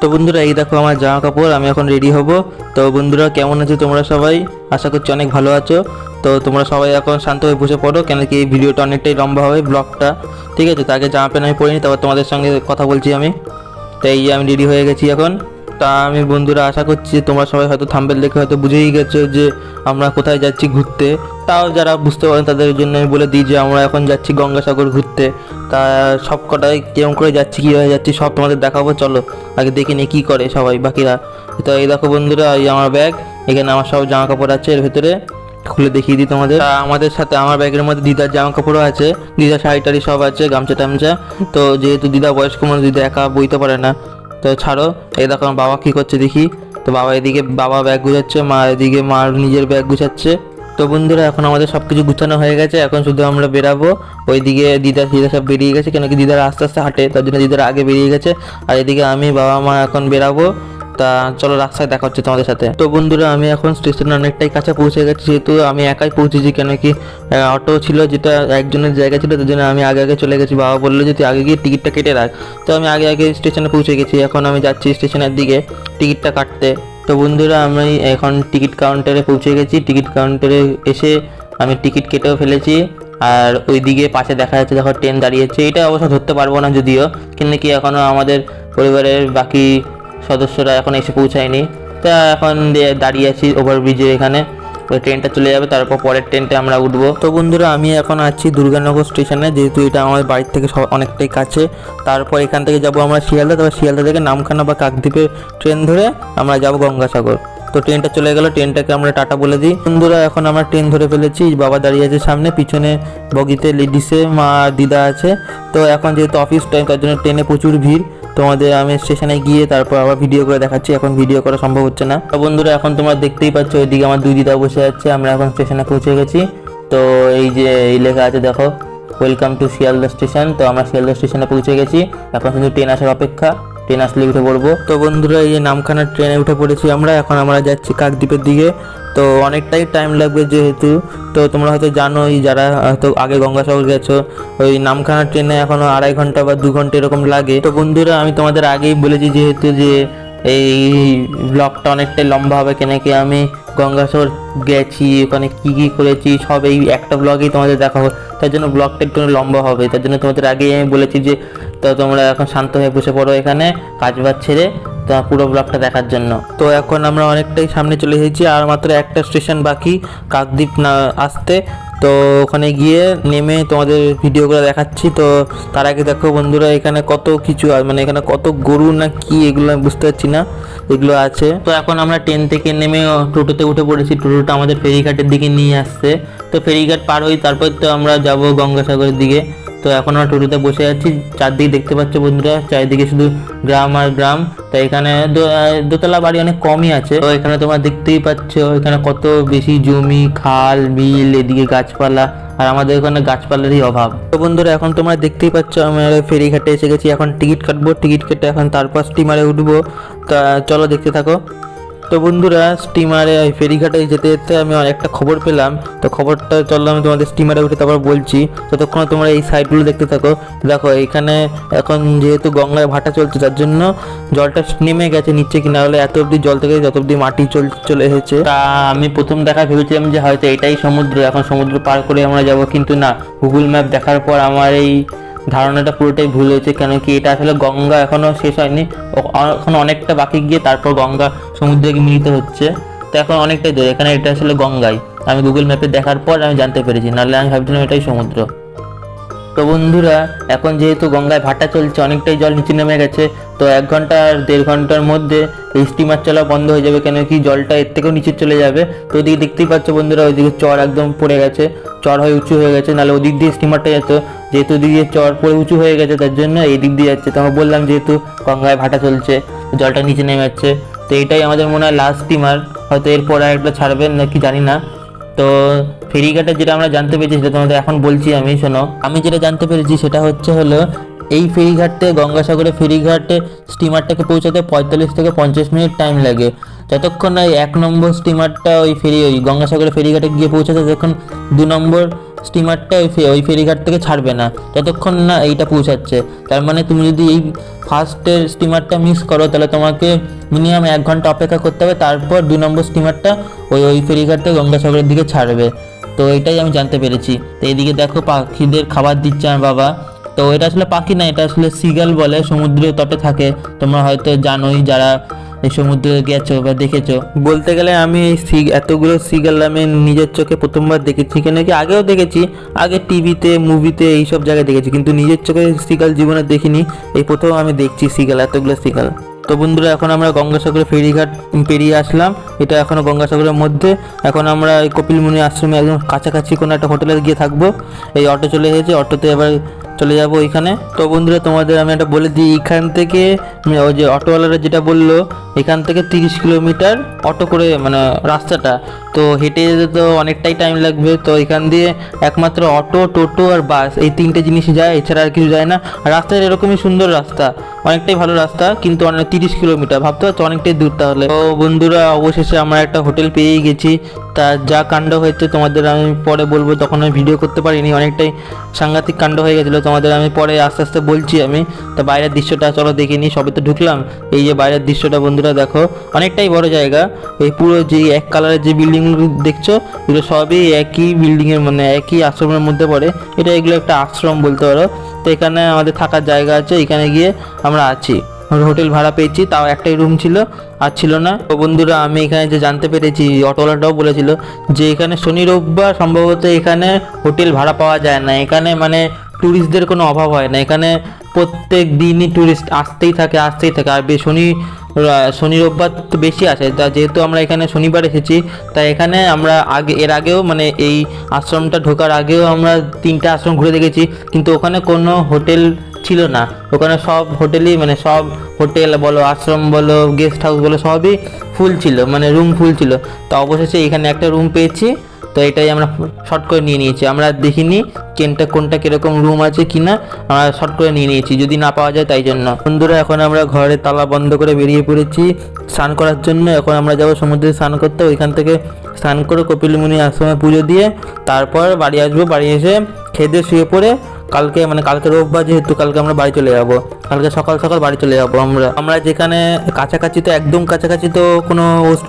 তো বন্ধুরা, এই দেখো আমার জামা কাপড়, আমি এখন রেডি হব। তো বন্ধুরা, কেমন আছো তোমরা সবাই? আশা করছি অনেক ভালো আছো। তো তোমরা সবাই এখন শান্ত হয়ে বসে পড়ো, কেন কি এই ভিডিওটা অনেকটাই লম্বা হবে ব্লগটা ঠিক আছে তাকে জামা প্যান্ট আমি পরিনি তারপর তোমাদের সঙ্গে কথা বলছি আমি। তো এই যে আমি রেডি হয়ে গেছি এখন। তা আমি বন্ধুরা আশা করছি তোমরা সবাই হয়তো থাম্বেল দেখে হয়তো বুঝেই গেছো যে আমরা কোথায় যাচ্ছি ঘুরতে। তাও যারা বুঝতে পারেন তাদের জন্য আমি বলে দিই যে আমরা এখন যাচ্ছি গঙ্গাসাগর ঘুরতে। তা সব কটাই কেমন করে যাচ্ছি, কীভাবে যাচ্ছি, সব তোমাদের দেখাবো, চলো। আগে দেখে নিই কী করে সবাই, বাকিরা। তো এই দেখো বন্ধুরা, এই আমার ব্যাগ এখানে আমার সব জামা কাপড় আছে, এর ভেতরে খুলে দেখিয়ে দিই তোমাদের। আমাদের সাথে, আমার ব্যাগের মধ্যে দিদার জামা কাপড়ও আছে দিদার শাড়ি টাড়ি সব আছে, গামছা টামছা। তো যেহেতু দিদা বয়স্ক মানুষ, দিদা একা বইতে পারে না। তো ছাড়ো, এই দেখো আমার বাবা কী করছে দেখি। তো বাবা এদিকে, বাবা ব্যাগ গুছাচ্ছে, মা এদিকে মার নিজের ব্যাগ গুছাচ্ছে। তো বন্ধুরা, এখন আমাদের সব কিছু গুছানো হয়ে গেছে। এখন শুধু আমরা বেরাবো। ওইদিকে দিদা দিদা সব বেরিয়ে গেছে কেন কি দিদারা আস্তে আস্তে হাঁটে, তার জন্য দিদারা আগে বেরিয়ে গেছে। আর এদিকে আমি, বাবা মা এখন বেরাবো। তা চলো রাস্তায় দেখা হচ্ছে তোমাদের সাথে। তো বন্ধুরা, আমি এখন স্টেশনে অনেকটাই কাছে পৌঁছে গেছি, যেহেতু আমি একাই পৌঁছেছি কেন কি অটো ছিল, যেটা একজনের জায়গা ছিল, তার জন্য আমি আগে আগে চলে গেছি। বাবা বলল যে, তুই আগে গিয়ে টিকিটটা কেটে রাখ। তো আমি আগে আগে স্টেশনে পৌঁছে গেছি। এখন আমি যাচ্ছি স্টেশনের দিকে টিকিটটা কাটতে। তো বন্ধুরা, আমি এখন টিকিট কাউন্টারে পৌঁছে গেছি। টিকিট কাউন্টারে এসে আমি টিকিট কেটেও ফেলেছি। আর ওইদিকে পাশে দেখা যাচ্ছে, দেখো, ট্রেন দাঁড়িয়েছে। এটা অবশ্য ধরতে পারব না যদিও কিন্তু কি এখনও আমাদের পরিবারের বাকি সদস্যরা এখন এসে পৌঁছায়নি। তা এখন দাঁড়িয়ে আছি ওভারব্রিজের এখানে। ট্রেনটা চলে যাবে, তারপর পরের ট্রেনটা আমরা উঠবো। তো বন্ধুরা, আমি এখন আছি দুর্গানগর স্টেশনে যেহেতু এটা আমার বাড়ির থেকে সব- অনেকটাই কাছে। তারপর এখান থেকে যাব আমরা শিয়ালদা, তারপর শিয়ালদা থেকে নামখানা বা কাকদ্বীপের ট্রেন ধরে আমরা যাব গঙ্গাসাগর। তো ট্রেনটা চলে গেল ট্রেনটাকে আমরা টাটা বলে দিই। বন্ধুরা, এখন আমরা ট্রেন ধরে ফেলেছি, বাবা দাঁড়িয়ে আছে সামনে, পিছনে বগিতে লেডিসে মা, দিদা আছে। তো এখন যেহেতু অফিস টাইম তার জন্য ট্রেনে প্রচুর ভিড়। তোমাদের আমি স্টেশনে গিয়ে তারপর আবার ভিডিও করে দেখাচ্ছি। এখন ভিডিও করা সম্ভব হচ্ছে না। তো বন্ধুরা, এখন তোমরা দেখতেই পাচ্ছ ওইদিকে আমার দুই দিদা বসে যাচ্ছে আমরা এখন স্টেশনে পৌঁছে গেছি। তো এই যে, এই লেখা আছে, দেখো ওয়েলকাম টু শিয়ালদা স্টেশন তো আমরা শিয়ালদা স্টেশনে পৌঁছে গেছি। এখন শুধু ট্রেন আসার অপেক্ষা। ট্রেন আসলে উঠে পড়ব তো বন্ধুরা, এই যে নামখানার ট্রেনে উঠে পড়েছি আমরা, এখন আমরা যাচ্ছি কাকদ্বীপের দিকে। তো অনেকটাই টাইম লাগবে যেহেতু। তো তোমরা হয়তো জানোই, যারা হয়তো আগে গঙ্গাসাগর গেছো, ওই নামখানা ট্রেনে এখনও আড়াই ঘণ্টা বা দু ঘণ্টা এরকম লাগে। তো বন্ধুরা, আমি তোমাদের আগেই বলেছি যেহেতু যে এই ব্লগটা অনেকটাই লম্বা হবে, কেন কি আমি গঙ্গাসাগর গেছি, ওখানে কী কী করেছি, সব এই একটা ব্লগেই তোমাদের দেখা দেখাবো। তার জন্য ব্লগটা একটু লম্বা হবে। তার জন্য তোমাদের আগেই আমি বলেছি যে তো তোমরা এখন শান্ত হয়ে বসে পড়ো এখানে, কাজ বাজ ছেড়ে তো পুরো ব্লগটা দেখার জন্য। তো এখন আমরা অনেকটাই সামনে চলে এসেছি, আর মাত্র একটা স্টেশন বাকি, কাকদ্বীপ না, আসতে। তো ওখানে গিয়ে নেমে তোমাদের ভিডিওগুলো দেখাচ্ছি। তো তার আগে দেখো বন্ধুরা, এখানে কত কিছু মানে এখানে কত গরু না কি, এগুলো আমি বুঝতে পারছি না, এগুলো আছে। তো এখন আমরা ট্রেন থেকে নেমে টোটোতে উঠে পড়েছি। টোটোটা আমাদের ফেরিঘাটের দিকে নিয়ে আসছে। তো ফেরিঘাট পার হই তারপর তো আমরা যাব গঙ্গাসাগরের দিকে। তো এখন আমরা টোটোতে বসে আছি, চারদিকে দেখতে পাচ্ছ বন্ধুরা, চারিদিকে শুধু গ্রাম আর গ্রাম। তো এখানে দোতলা বাড়ি অনেক কমই আছে। তো এখানে তোমরা দেখতেই পাচ্ছ, এখানে কত বেশি জমি, খাল, বিল, এদিকে গাছপালা, আর আমাদের এখানে গাছপালারই অভাব। তো বন্ধুরা, এখন তোমরা দেখতেই পাচ্ছ, আমরা ফেরিঘাটে এসে গেছি, এখন টিকিট কাটবো। টিকিট কেটে এখন তারপর স্টিমারে উঠবো। তা চলো দেখতে থাকো। তো বন্ধুরা স্টিমারে ফেরিঘাটে যেতে যেতে আমি একটা খবর পেলাম। তো খবরটা চলল আমি তোমাদের স্টিমারে উঠে তারপর বলছি। ততক্ষণ তোমরা এই সাইডগুলো দেখতে থাকো দেখো, এখানে এখন যেহেতু গঙ্গায় ভাটা চলছে, তার জন্য জলটা নেমে গেছে নিচে কিনা হলে এত অবধি জল থেকে যত অবধি মাটি চল, চলে এসেছে। তা আমি প্রথম দেখা ভেবেছিলাম যে হয়তো এটাই সমুদ্র, এখন সমুদ্র পার করে আমরা যাব, কিন্তু না। গুগল ম্যাপ দেখার পর আমার এই ধারণাটা পুরোটাই ভুল হয়েছে, কেন কি এটা আসলে গঙ্গা এখনও শেষ হয়নি। এখন অনেকটা বাকি গিয়ে তারপর গঙ্গা সমুদ্রে মিলিত হচ্ছে। তো এখন অনেকটাই দূরে। এখানে এটা আসলে গঙ্গাই আমি গুগল ম্যাপে দেখার পর আমি জানতে পেরেছি, নাহলে আমি ভাবছিলাম এটাই সমুদ্র। তো বন্ধুরা, এখন যেহেতু গঙ্গায় ভাটা চলছে, অনেকটাই জল নিচে নেমে গেছে, তো এক ঘণ্টা আর দেড় ঘণ্টার মধ্যে স্টিমার চলা বন্ধ হয়ে যাবে। কেন কি জলটা এর থেকেও নিচে চলে যাবে। তো ওদিকে দেখতেই পাচ্ছ বন্ধুরা, ওইদিকে চর একদম পড়ে গেছে। চর হয়ে উঁচু হয়ে গেছে, নাহলে ওদিক দিয়ে স্টিমারটা যেত। যেহেতু ওদিকে চর পড়ে উঁচু হয়ে গেছে, তার জন্য এই দিক দিয়ে যাচ্ছে। তো আমরা বললাম, যেহেতু গঙ্গায় ভাটা চলছে, জলটা নিচে নেমে যাচ্ছে। তো এটাই আমাদের মনে হয় লাস্ট স্টিমার হয়তো এরপর আর একটা ছাড়বেন নাকি জানি না। তো ফেরিঘাটে যেটা আমরা জানতে পেরেছি, সেটা তোমাদের এখন বলছি আমি, শোনো। আমি যেটা জানতে পেরেছি, সেটা হচ্ছে হলো, এই ফেরিঘাট গঙ্গাসাগরে ফেরিঘাটে স্টিমারটাকে পৌঁছাতে পঁয়তাল্লিশ থেকে পঞ্চাশ মিনিট টাইম লাগে। যতক্ষণ না এক নম্বর স্টিমারটা ওই ফেরি, ওই গঙ্গাসাগরে ফেরিঘাটে গিয়ে পৌঁছাতে, ততক্ষণ দু নম্বর স্টিমারটা ওই ফেরিঘাট থেকে ছাড়বে না। যতক্ষণ না এইটা পৌঁছাচ্ছে। তার মানে তুমি যদি এই ফার্স্টের স্টিমারটা মিস করো, তাহলে তোমাকে মিনিমাম এক ঘণ্টা অপেক্ষা করতে হবে। তারপর দু নম্বর স্টিমারটা ওই ওই ফেরিঘাট থেকে গঙ্গাসাগরের দিকে ছাড়বে। তো এটাই আমি জানতে পেরেছি। তো এইদিকে দেখো পাখিদের খাবার দিচ্ছে আমার বাবা। তো এটা আসলে পাখি না, এটা আসলে সিগাল বলে, সমুদ্রের তটে থাকে। তোমরা হয়তো জানোই, যারা সমুদ্রে গেছো বা দেখেছ? বলতে গেলে আমি এই এতগুলো সিগাল আমি নিজের চোখে প্রথমবার দেখেছি। কেন কি আগেও দেখেছি, আগে টিভিতে, মুভিতে এইসব জায়গায় দেখেছি, কিন্তু নিজের চোখে সিগাল জীবনে দেখিনি। এই প্রথম আমি দেখছি সিগাল এতগুলো সিগাল তো বন্ধুরা, এখন আমরা গঙ্গাসাগরের ফেরিঘাট পেরিয়ে আসলাম। এটা এখনও গঙ্গাসাগরের মধ্যে। এখন আমরা এই কপিলমুনি আশ্রমে একদম কাছাকাছি কোনো একটা হোটেলে গিয়ে থাকব। এই অটো চলে এসেছে, অটোতে এবার চলে যাব ওইখানে তো বন্ধুরা, তোমাদের আমি একটা বলে দিই, এখান থেকে ওই যে অটোওয়ালারা যেটা বলল, এখান থেকে তিরিশ কিলোমিটার অটো করে মানে রাস্তাটা। তো হেঁটে যেতে তো অনেকটাই টাইম লাগবে। তো এখান দিয়ে একমাত্র অটো, টোটো আর বাস, এই তিনটে জিনিস যায়, এছাড়া আর কিছু যায় না। আর রাস্তাটা এরকমই সুন্দর রাস্তা, অনেকটাই ভালো রাস্তা, কিন্তু অনেক তিরিশ কিলোমিটার, ভাবতে পারছ অনেকটাই দূর তাহলে। তো বন্ধুরা, অবশেষে আমরা একটা হোটেল পেয়েই গেছি। তা যা কাণ্ড হয়েছে তোমাদের আমি পরে বলব, তখন আমি ভিডিও করতে পারিনি, অনেকটাই সাংঘাতিক কাণ্ড হয়ে গেছিল, তোমাদের আমি পরে আস্তে আস্তে বলছি আমি। তো বাইরের দৃশ্যটা চলো দেখে নিই, সবে তো ঢুকলাম। এই যে বাইরের দৃশ্যটা বন্ধুরা দেখো, অনেকটাই বড় জায়গা। এই পুরো যে এক কালারের যে বিল্ডিংগুলো দেখছ, এগুলো সবই একই বিল্ডিংয়ের মানে একই আশ্রমের মধ্যে পড়ে। এটা এগুলো একটা আশ্রম বলতে পারো। তো এখানে আমাদের থাকার জায়গা আছে, এখানে গিয়ে আমরা আছি। হোটেল ভাড়া পেয়েছি, তাও একটাই রুম ছিল, আর ছিল না। তো বন্ধুরা, আমি এখানে যে জানতে পেরেছি, অটোওয়ালাটাও বলেছিল যে এখানে শনি, রোববার সম্ভবত এখানে হোটেল ভাড়া পাওয়া যায় না। এখানে মানে ট্যুরিস্টদের কোনো অভাব হয় না। এখানে প্রত্যেক দিনই ট্যুরিস্ট আসতেই থাকে আসতেই থাকে। আর শনি শনি, রোববার তো বেশি আসে। তা যেহেতু আমরা এখানে শনিবার এসেছি, তাই এখানে আমরা আগে এর আগেও মানে এই আশ্রমটা ঢোকার আগেও আমরা তিনটা আশ্রম ঘুরে দেখেছি। কিন্তু ওখানে কোনো হোটেল ছিল না। ওখানে সব হোটেলই মানে সব হোটেল বলো, আশ্রম বলো গেস্ট হাউস বলো, সবই ফুল ছিল মানে রুম ফুল ছিল। তো অবশেষে এখানে একটা রুম পেয়েছি, তো এটাই আমরা শর্ট করে নিয়ে নিয়েছি। আমরা দেখিনি কোনটা কোনটা কীরকম রুম আছে কি না আমরা শর্ট করে নিয়ে নিয়েছি, যদি না পাওয়া যায় তাই জন্য। বন্ধুরা, এখন আমরা ঘরে তালা বন্ধ করে বেরিয়ে পড়েছি। স্নান করার জন্য এখন আমরা যাব সমুদ্রে স্নান করতে। ওইখান থেকে স্নান করে কপিলমুনি আশ্রমে পুজো দিয়ে তারপর বাড়ি আসব। বাড়ি এসে খেয়ে দিয়ে শুয়ে পড়ে কালকে মানে কালকে রোববার যেহেতু কালকে আমরা বাড়ি চলে যাব। কালকে সকাল সকাল বাড়ি চলে যাব আমরা। আমরা যেখানে কাছাকাছি তো একদম কাছাকাছি তো কোনো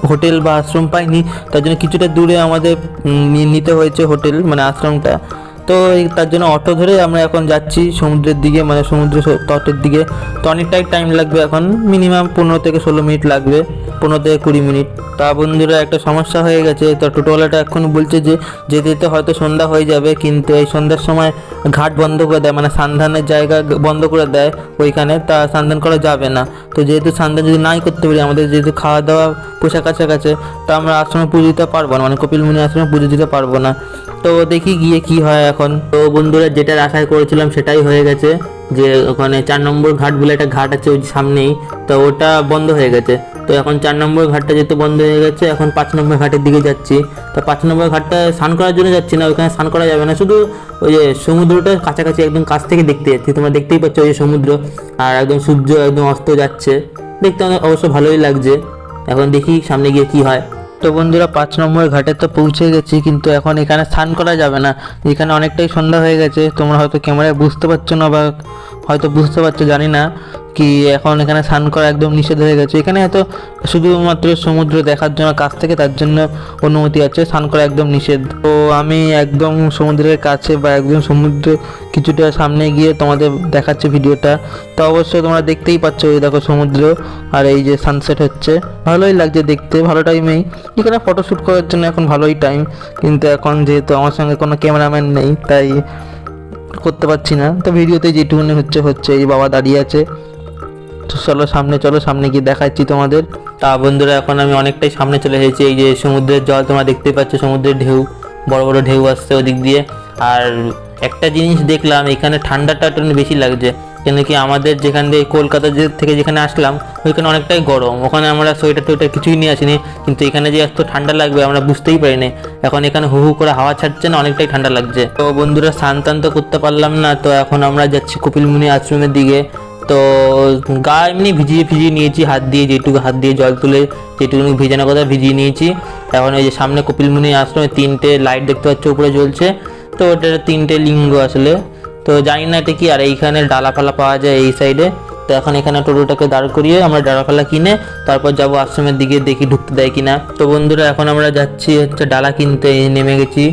হোটেল বা আশ্রম পাইনি। তার জন্য কিছুটা দূরে আমাদের নিতে হয়েছে হোটেল মানে আশ্রমটা। তো এই তার জন্য অটো ধরে আমরা এখন যাচ্ছি সমুদ্রের দিকে মানে সমুদ্র তটের দিকে। তো অনেকটাই টাইম লাগবে এখন মিনিমাম পনেরো থেকে ষোলো মিনিট লাগবে, পনেরো থেকে কুড়ি মিনিট তা বন্ধুরা, একটা সমস্যা হয়ে গেছে। তো টোটোওয়ালাটা এখন বলছে যে, যেতে যেতে হয়তো সন্ধ্যা হয়ে যাবে, কিন্তু এই সন্ধ্যার সময় ঘাট বন্ধ করে দেয় মানে সান্ধানের জায়গা বন্ধ করে দেয় ওইখানে, তা সান্ধান করা যাবে না। তো যেহেতু সান্ধান যদি নাই করতে পারি, আমাদের যেহেতু খাওয়া দাওয়া পোশাক আশাক আছে তো আমরা আশ্রমে পুজো দিতে পারব না মানে কপিলমুনি আশ্রমে পুজো দিতে পারব না। তো দেখি গিয়ে কি হয় এখন। তো বন্ধুরা যেটার আশায় করেছিলাম সেটাই হয়ে গেছে, যে ওখানে চার নম্বর ঘাট বলে একটা ঘাট আছে ওই সামনেই, তো ওটা বন্ধ হয়ে গেছে। তো এখন চার নম্বর ঘাটটা যেহেতু বন্ধ হয়ে গেছে, এখন পাঁচ নম্বর ঘাটের দিকে যাচ্ছি। তো পাঁচ নম্বর ঘাটটা স্নান করার জন্য যাচ্ছি না, ওখানে স্নান করা যাবে না, শুধু ওই যে সমুদ্রটা কাছাকাছি একদম কাছ থেকে দেখতে যাচ্ছি, তোমরা দেখতেই পাচ্ছ ওই সমুদ্র, আর একদম সূর্য একদম অস্ত যাচ্ছে। দেখতে অবশ্য ভালোই লাগছে। এখন দেখি সামনে গিয়ে কি হয়। তো বন্ধুরা, পাঁচ নম্বর ঘাটে তো পৌঁছে গেছি, কিন্তু এখন এখানে স্নান করা যাবে না। এখানে অনেকটাই সন্ধ্যা হয়ে গেছে, তোমরা হয়তো ক্যামেরায় বুঝতে পারছ না বা হয়তো বুঝতে পারছ, জানি না, কি এখন এখানে স্নান করা একদম নিষেধ হয়ে গেছে। এখানে হয়তো শুধুমাত্র সমুদ্র দেখার জন্য কাছ থেকে তার জন্য অনুমতি আছে, স্নান করা একদম নিষেধ। তো আমি একদম সমুদ্রের কাছে বা একদম সমুদ্র কিছুটা সামনে গিয়ে তোমাদের দেখাচ্ছে ভিডিওটা। তো অবশ্যই তোমরা দেখতেই পাচ্ছ এই দেখো সমুদ্র আর এই যে সানসেট হচ্ছে। ভালোই লাগছে দেখতে, ভালো টাইমেই এখানে ফটোশ্যুট করার জন্য এখন ভালোই টাইম কিন্তু এখন যেহেতু আমার সঙ্গে কোনো ক্যামেরাম্যান নেই, তাই করতে পারছি না। তো ভিডিওতে যেটুকুনি হচ্ছে হচ্ছে। এই বাবা দাঁড়িয়ে আছে। তো চলো, সামনে চলো, সামনে গিয়ে দেখাচ্ছি তোমাদের। তা বন্ধুরা, এখন আমি অনেকটাই সামনে চলে এসেছি। এই যে সমুদ্রের জল, তোমরা দেখতেই পাচ্ছ সমুদ্রের ঢেউ। বড় বড় ঢেউ আসছে ওদিক দিয়ে। আর একটা জিনিস দেখলাম, এখানে ঠান্ডাটা একটু বেশি লাগছে। কেন কি আমাদের যেখান দিয়ে কলকাতা থেকে যেখানে আসলাম, ওইখানে অনেকটাই গরম। ওখানে আমরা সোয়েটার টোয়েটার কিছুই নিয়ে আসিনি। কিন্তু এখানে যে এত ঠান্ডা লাগবে, আমরা বুঝতেই পারিনি। এখন এখানে হু হু করে হাওয়া ছাড়ছে না, অনেকটাই ঠান্ডা লাগছে। তো বন্ধুরা, স্নান তো করতে পারলাম না। তো এখন আমরা যাচ্ছি কপিলমুনি আশ্রমের দিকে। তো গা এমনি ভিজিয়ে ভিজিয়ে নিয়েছি, হাত দিয়ে যেটুকু হাত দিয়ে জল তুলে যেটুকু ভিজানোর কথা ভিজিয়ে নিয়েছি। এখন ওই যে সামনে কপিলমুনি আশ্রমে তিনটে লাইট দেখতে পাচ্ছ, উপরে জ্বলছে। তো তো ওটা তিনটে লিঙ্গ আসলে। তো জানি না এটা কি, আর এইখানে ডালা ফালা পাওয়া যায় এই সাইডে তো এখন এখানে টোটোটাকে দাঁড় করিয়ে আমরা ডালা ফালা কিনে তারপর যাব আশ্রমের দিকে, দেখি ঢুকতে দেয় কিনা। তো বন্ধুরা, এখন আমরা যাচ্ছি হচ্ছে ডালা কিনতে নেমে গেছি।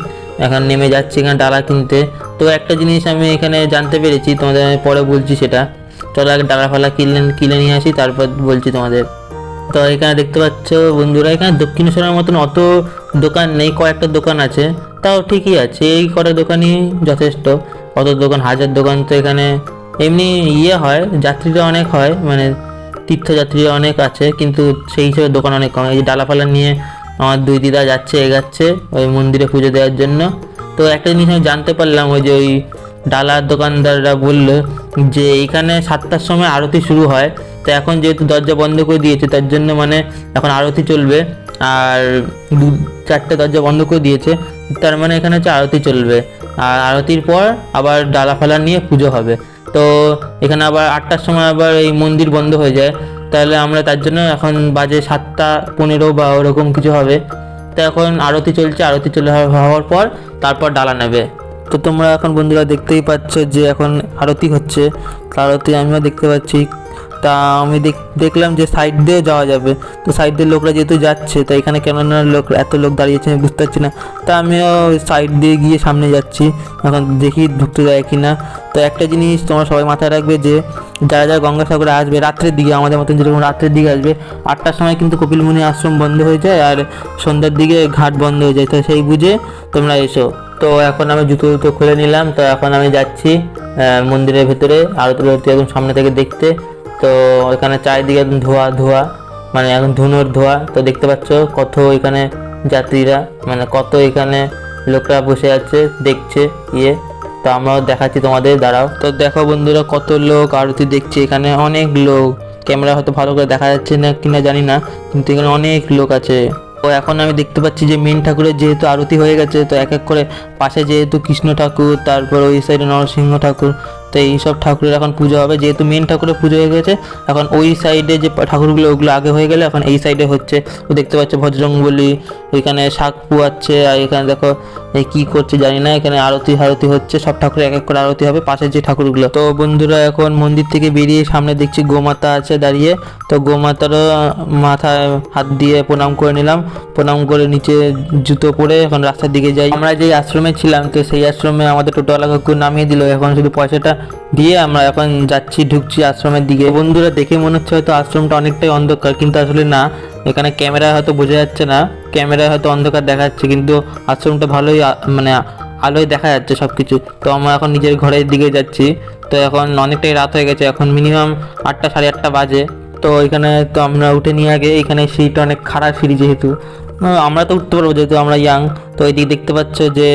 এখন নেমে যাচ্ছি এখানে ডালা কিনতে। তো একটা জিনিস আমি এখানে জানতে পেরেছি, তোমাদের আমি পরে বলছি সেটা। চলো আগে ডালা ফালা কিনে কিনে নিয়ে আসি, তারপর বলছি তোমাদের। তো এখানে দেখতে পাচ্ছ বন্ধুরা, এখানে দক্ষিণেশ্বরের মতন অত দোকান নেই, কয়েকটা দোকান আছে। তাও ঠিকই আছে, এই কটা দোকানই যথেষ্ট। অত দোকান, হাজার দোকান তো এখানে এমনি ইয়ে হয়, যাত্রীরা অনেক হয় মানে তীর্থযাত্রীরা অনেক আছে, কিন্তু সেই হিসেবে দোকান অনেক কম। এই যে ডালাফালা নিয়ে আমার দুই দিদা যাচ্ছে, এগাচ্ছে ওই মন্দিরে পুজো দেওয়ার জন্য। তো একটা জিনিস আমি জানতে পারলাম, ওই যে ওই ডালার দোকানদাররা বলল যে এইখানে সাতটার সময় আরতি শুরু হয়, তো এখন যেহেতু দরজা বন্ধ করে দিয়েছে, তার জন্য মানে এখন আরতি চলবে। আর দু চারটে দরজা বন্ধ করে দিয়েছে তার মানে এখানে হচ্ছে আরতি চলবে। আর আরতির পর আবার ডালা ফালা নিয়ে পুজো হবে। তো এখানে আবার আটটার সময় আবার এই মন্দির বন্ধ হয়ে যায়। তাহলে আমরা তার জন্য এখন বাজে সাতটা পনেরো বা ওরকম কিছু হবে। তো এখন আরতি চলছে, আরতি চলে হওয়ার পর তারপর ডালা নেবে। তো তোমরা এখন বন্ধুরা দেখতেই পাচ্ছ যে এখন আরতি হচ্ছে। আরতি আমিও দেখতে পাচ্ছি। তা আমি দেখ- দেখলাম যে সাইড দিয়ে যাওয়া যাবে। তো সাইড দিয়ে লোকরা যেহেতু যাচ্ছে, তো এখানে কেন না লোক, এত লোক দাঁড়িয়েছে আমি বুঝতে পারছি না। তা আমিও সাইড দিয়ে গিয়ে সামনে যাচ্ছি, এখন দেখি ঢুকতে যায় কি না তো একটা জিনিস তোমরা সবাই মাথায় রাখবে যে, যারা যারা গঙ্গাসাগরে আসবে, রাত্রের দিকে, আমাদের মতন যেরকম রাত্রের দিকে আসবে, আটটার সময় কিন্তু কপিলমুনি আশ্রম বন্ধ হয়ে যায় আর সন্ধ্যার দিকে ঘাট বন্ধ হয়ে যায়। তো সেই বুঝে তোমরা এসো। তো এখন আমি জুতো জুতো খুলে নিলাম। তো এখন আমি যাচ্ছি মন্দিরের ভেতরে আরতি একদম সামনে থেকে দেখতে। তো এখানে চারিদিকে ধোয়া ধোয়া মানে এখন ধুনোর ধোয়া। তো দেখতে পাচ্ছ কত এখানে যাত্রীরা মানে কত এখানে লোকরা বসে আছে, দেখছে ইয়ে। তো আমরাও দেখাচ্ছি তোমাদের, দাঁড়াও। তো দেখো বন্ধুরা কত লোক, আরতি দেখছে এখানে অনেক লোক। ক্যামেরা হয়তো ভালো করে দেখা যাচ্ছে না কিনা জানি না, কিন্তু এখানে অনেক লোক আছে। তো এখন আমি দেখতে পাচ্ছি যে মেন ঠাকুরের যেহেতু আরতি হয়ে গেছে, তো এক এক করে পাশে যেহেতু কৃষ্ণ ঠাকুর, তারপর ওই সাইডে নরসিংহ ঠাকুর তো এইসব ঠাকুরের এখন পুজো হবে। যেহেতু মেন ঠাকুরের পুজো হয়ে গেছে, এখন ওই সাইডে যে ঠাকুরগুলো, ওগুলো আগে হয়ে গেলে এখন এই সাইডে হচ্ছে। দেখতে পাচ্ছ ভজরঙ্গলি ওইখানে শাক পুয়াচ্ছে, আর এখানে দেখো এই কি করছে জানি না, এখানে আরতি আরতি হচ্ছে, সব ঠাকুর এক এক করে আরতি হবে পাশের যে ঠাকুরগুলো। তো বন্ধুরা, এখন মন্দির থেকে বেরিয়ে সামনে দেখছি গোমাতা আছে দাঁড়িয়ে। তো গোমাতারও মাথায় হাত দিয়ে প্রণাম করে নিলাম। প্রণাম করে নিচে জুতো পরে এখন রাস্তার দিকে যাই। আমরা যে আশ্রমে ছিলাম, তো সেই আশ্রমে আমাদের টোটোওয়ালা কাকু নামিয়ে দিল। এখন শুধু পয়সাটা দিয়ে আমরা এখন যাচ্ছি, ঢুকছি আশ্রমের দিকে। বন্ধুরা, দেখে মনে হচ্ছে হয়তো আশ্রমটা অনেকটাই অন্ধকার, কিন্তু আসলে না। এখানে ক্যামেরা হয়তো বোঝা যাচ্ছে না ক্যামেরায় হয়তো অন্ধকার দেখা যাচ্ছে কিন্তু আশ্রমটা ভালোই মানে আলোয় দেখা যাচ্ছে সব কিছু তো আমরা এখন নিজের ঘরের দিকে যাচ্ছি। তো এখন অনেকটাই রাত হয়ে গেছে, এখন মিনিমাম আটটা সাড়ে আটটা বাজে। তো এখানে তো আমরা উঠে নিয়ে আগে এখানে সিট অনেক খারাপ সিঁড়ি যেহেতু। আমরা তো উঠতে পারব যেহেতু আমরা ইয়াং তো এইদিকে দেখতে পাচ্ছ যে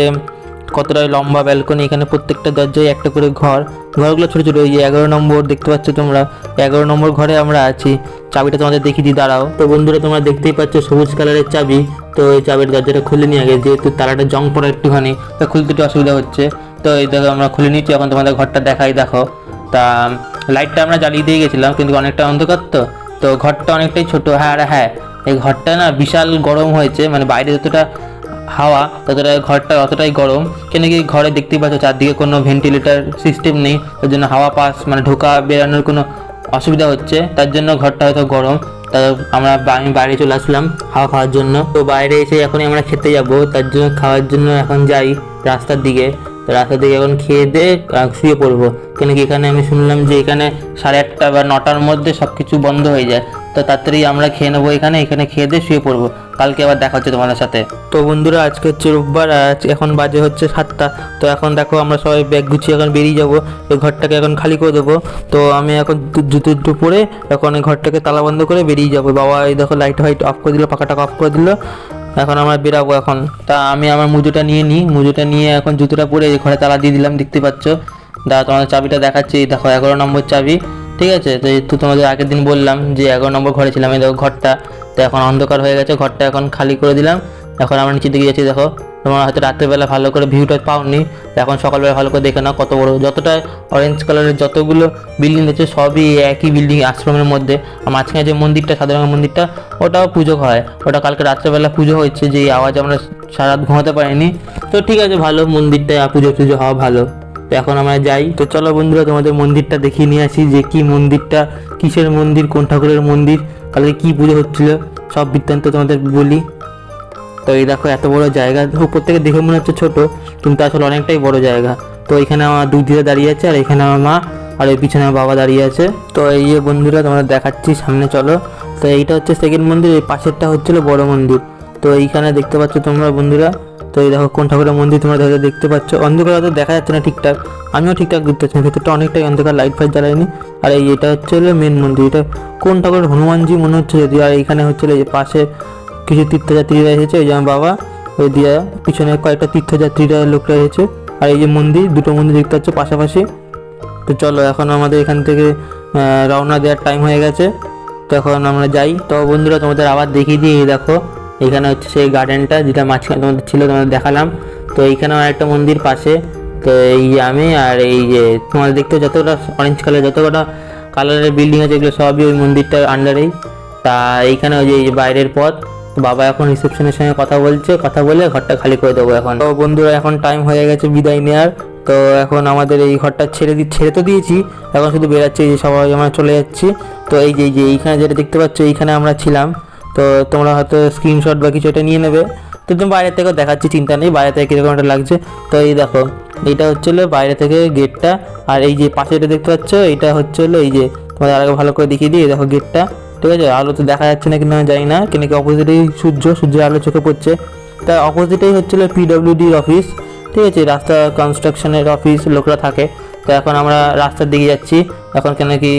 কতটা লম্বা ব্যালকনি এখানে প্রত্যেকটা দরজায় একটা করে ঘর। ঘরগুলো ছোটো ছোটো, ওই যে এগারো নম্বর দেখতে পাচ্ছ তোমরা। এগারো নম্বর ঘরে আমরা আছি। চাবিটা তোমাদের দেখিয়ে দিই, দাঁড়াও। তো বন্ধুরা, তোমরা দেখতেই পাচ্ছ সবুজ কালারের চাবি। তো এই চাবির দরজাটা খুলে নিয়ে আগে, যেহেতু তালাটা জং পড়া একটুখানি, তা খুলতে একটু অসুবিধা হচ্ছে। তো এই দেখো, আমরা খুলে নিচ্ছি, এখন তোমাদের ঘরটা দেখাই, দেখো। তা লাইটটা আমরা জ্বালিয়ে দিয়ে গেছিলাম, কিন্তু অনেকটা অন্ধকার তো। তো ঘরটা অনেকটাই ছোট হ্যাঁ আর হ্যাঁ। এই ঘরটা না বিশাল গরম হয়েছে মানে বাইরে যতটা হাওয়া ততটা ঘরটা অতটাই গরম। কেন কি ঘরে দেখতেই পাচ্ছ চারদিকে কোনো ভেন্টিলেটর সিস্টেম নেই ওই জন্য হাওয়া পাস মানে ঢোকা বেরানোর কোনো অসুবিধা হচ্ছে। তার জন্য ঘরটা হয়তো গরম। তা আমরা আমি বাইরে চলে আসলাম হাওয়া খাওয়ার জন্য। তো বাইরে এসে এখনই আমরা খেতে যাব। তার জন্য খাওয়ার জন্য এখন যাই রাস্তার দিকে। তো রাস্তার দিকে এখন খেয়ে দিয়ে শুয়ে পড়ব। কেন কি এখানে আমি শুনলাম যে এখানে সাড়ে আটটা বা নটার মধ্যে সব কিছু বন্ধ হয়ে যায়। তো তাড়াতাড়ি আমরা খেয়ে নেব এখানে এখানে খেয়ে দিয়ে শুয়ে পড়ব। কালকে আবার দেখা হচ্ছে তোমাদের সাথে। তো বন্ধুরা, আজকে হচ্ছে রোববার আজ- এখন বাজে হচ্ছে সাতটা। তো এখন দেখো আমরা সবাই ব্যাগ গুছিয়ে এখন বেরিয়ে যাব, এই ঘরটাকে এখন খালি করে দেবো। তো আমি এখন জুতো জুতো পরে এখন ঘরটাকে তালা বন্ধ করে বেরিয়ে যাব। বাবা, এই দেখো লাইট ফাইট অফ করে দিল পাখাটাকে অফ করে দিল। এখন আমরা বেরাবো এখন। তা আমি আমার মুজোটা নিয়ে নিই। মুজোটা নিয়ে এখন জুতোটা পরে ঘরে তালা দিয়ে দিলাম, দেখতে পাচ্ছ। দাদা তোমাদের চাবিটা দেখাচ্ছি। দেখো এগারো নম্বর চাবি। ঠিক আছে? তো তো তোমাদের আগের দিন বললাম যে এগারো নম্বর ঘরে ছিলাম, এই দেখো ঘরটা। তো এখন অন্ধকার হয়ে গেছে, ঘরটা এখন খালি করে দিলাম। এখন আমরা নিচে দিকে যাচ্ছি, দেখো। তোমরা হয়তো রাত্রেবেলা ভালো করে ভিউটা পাওনি এখন সকালবেলা ভালো করে দেখে নাও কত বড়। যতটা অরেঞ্জ কালারের যতগুলো বিল্ডিং আছে সবই একই বিল্ডিং আশ্রমের মধ্যে। আর মাঝখানে যে মন্দিরটা রঙের মন্দিরটা, ওটাও পুজো হয়। ওটা কালকে রাত্রেবেলা পুজো হয়েছে, যে আওয়াজ আমরা সারা ঘুমাতে পারিনি। তো ঠিক আছে, ভালো মন্দিরটা পুজো টুজো হওয়া ভালো। তো এখন আমরা যাই। তো চলো বন্ধুরা, তোমাদের মন্দিরটা দেখিয়ে নিয়ে আসি যে কি মন্দিরটা, কিসের মন্দির, কোন ঠাকুরের মন্দির, কালকে কি পুজো হচ্ছিল, সব বৃত্তান্ত তোমাদের বলি। তো এই দেখো, এত বড় জায়গা। উপর থেকে দেখে মনে হচ্ছে ছোট, কিন্তু আসলে অনেকটাই বড় জায়গা। তো এখানে আমার দুই দিকে দাঁড়িয়ে আছে, আর এখানে আমার মা, আর ওই পিছনে আমার বাবা দাঁড়িয়ে আছে। তো এই যে বন্ধুরা তোমরা দেখাচ্ছি সামনে, চলো। তো এইটা হচ্ছে সেকেন্ড মন্দির, এই পাশেরটা হচ্ছিল বড় মন্দির। তো এইখানে দেখতে পাচ্ছ তোমরা বন্ধুরা তো এই দেখো, কোন ঠাকুরের মন্দির তোমরা হয়তো দেখতে পাচ্ছ? অন্ধকার হয়তো দেখা যাচ্ছে না ঠিকঠাক। আমিও ঠিকঠাক দেখতে পাচ্ছি না, ভেতরটা অনেকটাই অন্ধকার লাইট ফাইট জ্বালায়নি। আর এই এটা হচ্ছে মেন মন্দির। এটা কোন ঠাকুরের? হনুমানজি মনে হচ্ছে যদি আর এখানে হচ্ছে যে পাশে কিছু তীর্থযাত্রীরা এসেছে, এই যে আমার বাবা ওই দিয়া পিছনে কয়েকটা তীর্থযাত্রীরা লোকরা এসেছে। আর এই যে মন্দির, দুটো মন্দির দেখতে পাচ্ছ পাশাপাশি। তো চলো, এখন আমাদের এখান থেকে রওনা দেওয়ার টাইম হয়ে গেছে। তো এখন আমরা যাই। তো বন্ধুরা, তোমাদের আবার দেখিয়ে দিই দেখো। এখানে হচ্ছে সেই গার্ডেনটা যেটা মাঝখানে তোমাদের ছিল, তোমাদের দেখালাম। তো এইখানেও একটা মন্দির পাশে। তো এই আমি আর এই যে তোমাদের দেখতে যতটা অরেঞ্জ কালার যতটা কালারের বিল্ডিং আছে, এগুলো সবই ওই মন্দিরটার আন্ডারেই তা এইখানে ওই যে বাইরের পথ। তো বাবা এখন রিসেপশনের সঙ্গে কথা বলছে, কথা বলে ঘরটা খালি করে দেবো এখন। তো বন্ধুরা, এখন টাইম হয়ে গেছে বিদায় নেওয়ার তো এখন আমাদের এই ঘরটা ছেড়ে দি, ছেড়ে তো দিয়েছি, এখন শুধু বেরাচ্ছে, এই যে সবাই আমরা চলে যাচ্ছি। তো এই যে এইখানে যেটা দেখতে পাচ্ছ, এইখানে আমরা ছিলাম। তো তোমরা হয়তো স্ক্রিনশট বা কিছু এটা নিয়ে নেবে। তো তুমি বাইরে থেকেও দেখাচ্ছি, চিন্তা নেই, বাইরে থেকে কীরকম একটা লাগছে। তো এই দেখো, এইটা হচ্ছিল বাইরে থেকে গেটটা আর এই যে পাশে এটা দেখতে পাচ্ছ, এইটা হচ্ছিল এই যে, তোমাদের আগে ভালো করে দেখিয়ে দিই দেখো গেটটা ঠিক আছে? আলো তো দেখা যাচ্ছে না কিনা জানি না, কেন কি অপোজিটেই সূর্য, সূর্যের আলো চোখে পড়ছে। তার অপোজিটেই হচ্ছিল পিডব্লিউডির অফিস ঠিক আছে? রাস্তা কনস্ট্রাকশনের অফিস লোকরা থাকে। তো এখন আমরা রাস্তার দিকে যাচ্ছি, এখন কেন কি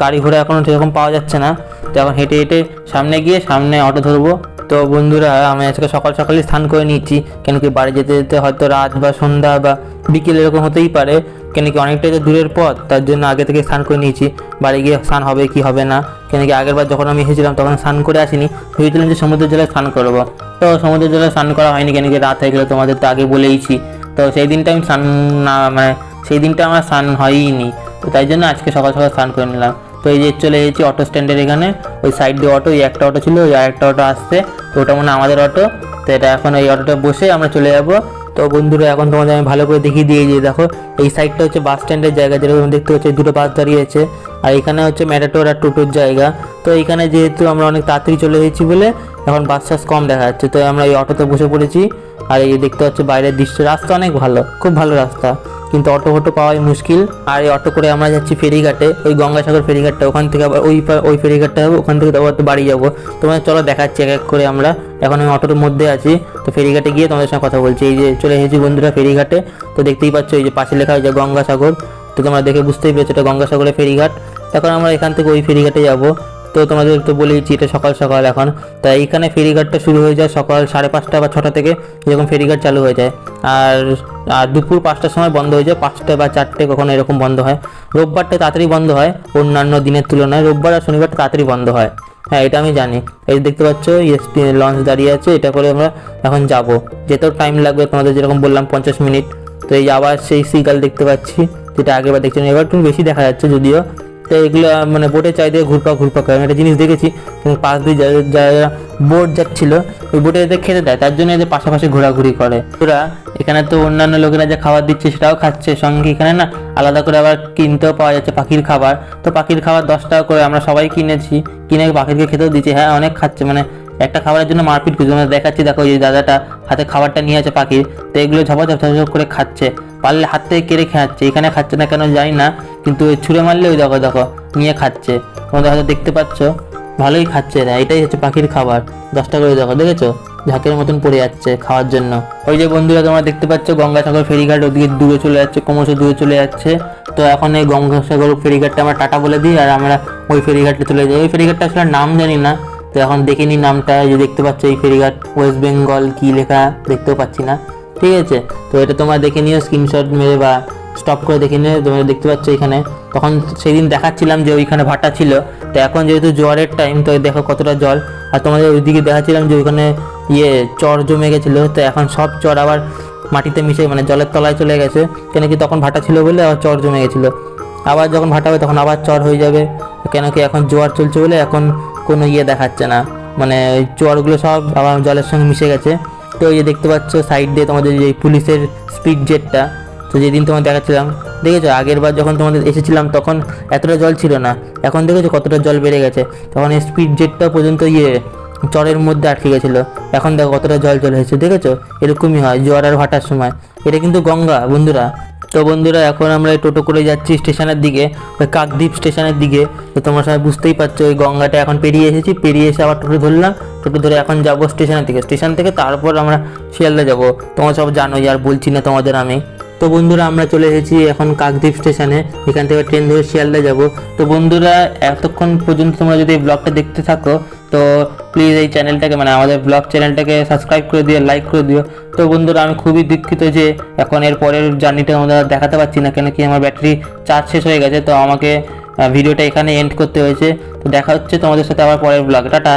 গাড়ি ঘোড়া এখনও সেরকম পাওয়া যাচ্ছে না। তো এখন হেঁটে হেঁটে সামনে গিয়ে সামনে অটো ধরবো। তো বন্ধুরা, আমি আজকে সকাল সকালই স্নান করে নিচ্ছি কেন কি বাড়ি যেতে যেতে হয়তো রাত বা সন্ধ্যা বা বিকেল এরকম হতেই পারে। কেন কি অনেকটাই তো দূরের পথ, তার জন্য আগে থেকে স্নান করে নিয়েছি। বাড়ি গিয়ে স্নান হবে কি হবে না। কেন কি আগের বার যখন আমি এসেছিলাম তখন স্নান করে আসিনি। ভেবেছিলাম যে সমুদ্রের জলে স্নান করব। তো সমুদ্রের জলে স্নান করা হয়নি, কেন কি রাত হয়ে গেলো তোমাদের তো আগে বলেইছি। তো সেই দিনটা আমি স্নান না মানে সেই দিনটা আমার স্নান হয়ইনি। তো তাই জন্য আজকে সকাল সকাল স্নান করে নিলাম। তো এই যে চলে এসেছি অটো স্ট্যান্ডের এখানে। ওই সাইড দিয়ে অটো ওই একটা অটো ছিল, ওই আরেকটা অটো আসছে। তো ওটা মনে আমাদের অটো তো এটা এখন এই অটোটা বসে আমরা চলে যাব। তো বন্ধুরা, এখন তোমাদের আমি ভালো করে দেখিয়ে দিয়ে যে দেখো, এই সাইডটা হচ্ছে বাস স্ট্যান্ডের জায়গা, যেরকম দেখতে হচ্ছে দুটো বাস দাঁড়িয়ে আছে। আর এখানে হচ্ছে ম্যাটাটোর আর টোটোর জায়গা। তো এখানে যেহেতু আমরা অনেক তাড়াতাড়ি চলে এসেছি বলে, এখন বাস টাস কম দেখা যাচ্ছে। তো আমরা এই অটোতে বসে পড়েছি। আর এই দেখতে হচ্ছে বাইরের দৃশ্য, রাস্তা অনেক ভালো, খুব ভালো রাস্তা। কিন্তু অটো ফটো পাওয়াই মুশকিল। আর এই অটো করে আমরা যাচ্ছি ফেরিঘাটে, ওই গঙ্গাসাগর ফেরিঘাটটা। ওখান থেকে আবার ওই ওই ফেরিঘাটটা হবে, ওখান থেকে আবার তো বাড়ি যাব। তোমাদের চলো দেখাচ্ছি এক এক করে আমরা। এখন আমি অটোর মধ্যে আছি, তো ফেরিঘাটে গিয়ে তোমাদের সঙ্গে কথা বলছি। এই যে চলে এসেছি বন্ধুরা ফেরিঘাটে, তো দেখতেই পাচ্ছ এই যে পাশে লেখা হয়েছে গঙ্গাসাগর। তো তোমরা দেখে বুঝতেই পেরেছ এটা গঙ্গাসাগরের ফেরিঘাট। তখন আমরা এখান থেকে ওই ফেরিঘাটে যাব। তো তোমাদের তো বলেইছি এটা সকাল সকাল এখন। তাই এইখানে ফেরিঘাটটা শুরু হয়ে যায় সকাল সাড়ে পাঁচটা বা ছটা থেকে যেরকম ফেরিঘাট চালু হয়ে যায়। আর আর দুপুর পাঁচটার সময় বন্ধ হয়ে যায়, পাঁচটা বা চারটে কখনো এরকম বন্ধ হয়। রোববারটা তাড়াতাড়ি বন্ধ হয়, অন্যান্য দিনের তুলনায় রোববার আর শনিবারটা তাড়াতাড়ি বন্ধ হয়। হ্যাঁ এটা আমি জানি। এই দেখতে পাচ্ছ ইএসপি লঞ্চ দাঁড়িয়ে আছে, এটা করে আমরা এখন যাব। যেতেও টাইম লাগবে, তোমাদের যেরকম বললাম পঞ্চাশ মিনিট। তো এই আবার সেই সিগাল দেখতে পাচ্ছি, যেটা আগেবার দেখছিলাম, এবার একটু বেশি দেখা যাচ্ছে যদিও। তো এগুলো মানে বোটের চারিদিকে ঘুরপা ঘুরপা করে। একটা জিনিস দেখেছি পাশ দিয়ে যারা বোট যাচ্ছিল, ওই বোটে এদের খেতে দেয়, তার জন্য এদের পাশাপাশি ঘোরাঘুরি করে। ওরা এখানে তো অন্যান্য লোকেরা যে খাবার দিচ্ছে, সেটাও খাচ্ছে। সঙ্গে এখানে না, আলাদা করে আবার কিনতেও পাওয়া যাচ্ছে পাখির খাবার। তো পাখির খাবার দশ টাকা করে আমরা সবাই কিনেছি। কিনে পাখিকে খেতেও দিচ্ছি। হ্যাঁ অনেক খাচ্ছে মানে একটা খাবারের জন্য মারপিট করছে। আমরা দেখাচ্ছি, দেখো এই দাদাটা হাতে খাবারটা নিয়ে আছে পাখির। তো এগুলো ঝপাঝপ ঝপাঝপ করে খাচ্ছে। পারলে হাত থেকে কেড়ে খাচ্ছে এখানে খাচ্ছে না কেন জানি না, কিন্তু ওই ছুঁড়ে মারলে ওই দেখো দেখো, নিয়ে খাচ্ছে। তোমাদের হয়তো দেখতে পাচ্ছ, ভালোই খাচ্ছে এরা, এটাই হচ্ছে পাখির খাবার। দশটা করে দেখো, দেখেছ? ঝাঁকের মতন পড়ে যাচ্ছে খাওয়ার জন্য। ওই যে বন্ধুরা, তোমরা দেখতে পাচ্ছ, গঙ্গাসাগর ফেরিঘাট ওদিকে দূরে চলে যাচ্ছে, ক্রমশ দূরে চলে যাচ্ছে। তো এখন এই গঙ্গাসাগর ফেরিঘাটটা আমরা টাটা বলে দিই, আর আমরা ওই ফেরিঘাটে চলে যাই। ওই ফেরিঘাটটা আসলে নাম জানি না, তো এখন দেখে নিই নামটা যে দেখতে পাচ্ছ এই ফেরিঘাট, ওয়েস্ট বেঙ্গল কি লেখা, দেখতেও পাচ্ছি না। ঠিক আছে তো এটা তোমরা দেখে নিও স্ক্রিনশট মেরে বা স্টপ করে দেখে নিও, তোমরা দেখতে পাচ্ছ এখানে। তখন সেদিন দেখাচ্ছিলাম যে ওইখানে ভাটা ছিল। তো এখন যেহেতু জোয়ারের টাইম তো দেখো কতটা জল আর তোমাদের ওইদিকে দেখাচ্ছিলাম যে ওইখানে ইয়ে চর জমে গেছিল। তো এখন সব চর আবার মাটিতে মিশে মানে জলের তলায় চলে গেছে। কেন কি তখন ভাটা ছিল বলে আবার চর জমে গেছিল। আবার যখন ভাটা হবে তখন আবার চর হয়ে যাবে। কেন কি এখন জোয়ার চলছে বলে এখন কোনো ইয়ে দেখাচ্ছে না। মানে চরগুলো সব আবার জলের সঙ্গে মিশে গেছে। তো ওই যে দেখতে পাচ্ছ সাইড দিয়ে তোমাদের যে পুলিশের স্পিড জেটটা তো যেদিন তোমার দেখাচ্ছিলাম, দেখেছ? আগের বার যখন তোমাদের এসেছিলাম, তখন এতটা জল ছিল না। এখন দেখেছ কতটা জল বেড়ে গেছে? তখন এই স্পিড জেটটা পর্যন্ত ইয়ে চরের মধ্যে আটকে গেছিল। এখন দেখো কতটা জল চলে এসেছে, দেখেছ? এরকমই হয়, জোয়ার আর ভাটার সময়। এটা কিন্তু গঙ্গা, বন্ধুরা। তো বন্ধুরা, এখন আমরা টোটো করে যাচ্ছি স্টেশনের দিকে, ওই কাকদ্বীপ স্টেশনের দিকে। তো তোমরা সবাই বুঝতেই পারছ ওই গঙ্গাটা এখন পেরিয়ে এসেছি, পেরিয়ে এসে আবার টোটো ধরলাম। টোটো ধরে এখন যাব স্টেশনের দিকে। স্টেশন থেকে তারপর আমরা শিয়ালদা যাব। তোমরা সব জানোই, আর বলছি না তোমাদের আমি। তো বন্ধুরা, আমরা চলে এসেছি এখন কাকদ্বীপ স্টেশনে। এখান থেকে ট্রেন ধরে শিয়ালদা যাব। তো বন্ধুরা, এতক্ষণ পর্যন্ত তোমরা যদি ব্লগটা দেখতে থাকো, তো প্লিজ এই চ্যানেলটাকে মানে আমাদের ব্লগ চ্যানেলটাকে সাবস্ক্রাইব করে দিও লাইক করে দিও। তো বন্ধুরা, আমি খুবই দুঃখিত যে এখন এর পরের জার্নিটা আমরা দেখাতে পারছি না, কেন কি আমার ব্যাটারি চার্জ শেষ হয়ে গেছে। তো আমাকে ভিডিওটা এখানে এন্ড করতে হয়েছে। তো দেখা হচ্ছে তোমাদের সাথে আবার পরের ব্লগ টাটা!